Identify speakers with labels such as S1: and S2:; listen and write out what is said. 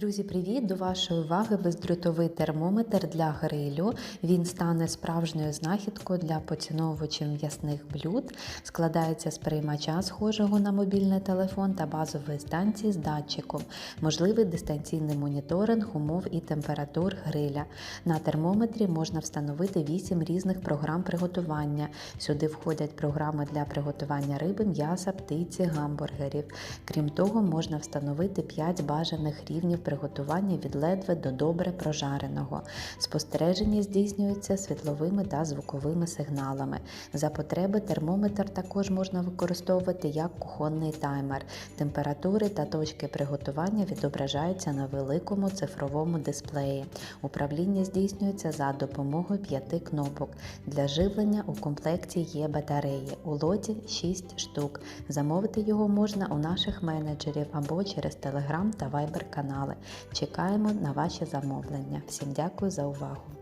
S1: Друзі, привіт! До вашої уваги бездротовий термометр для грилю. Він стане справжньою знахідкою для поціновувачів м'ясних блюд. Складається з приймача, схожого на мобільний телефон та базової станції з датчиком. Можливий дистанційний моніторинг умов і температур гриля. На термометрі можна встановити 8 різних програм приготування. Сюди входять програми для приготування риби, м'яса, птиці, гамбургерів. Крім того, можна встановити 5 бажаних рівнів приготування від ледве до добре прожареного. Спостереження здійснюється світловими та звуковими сигналами. За потреби термометр також можна використовувати як кухонний таймер. Температури та точки приготування відображаються на великому цифровому дисплеї. Управління здійснюється за допомогою п'яти кнопок. Для живлення у комплекті є батареї. У лоті 6 штук. Замовити його можна у наших менеджерів або через Telegram та Viber канали. Чекаємо на ваші замовлення. Всім дякую за увагу!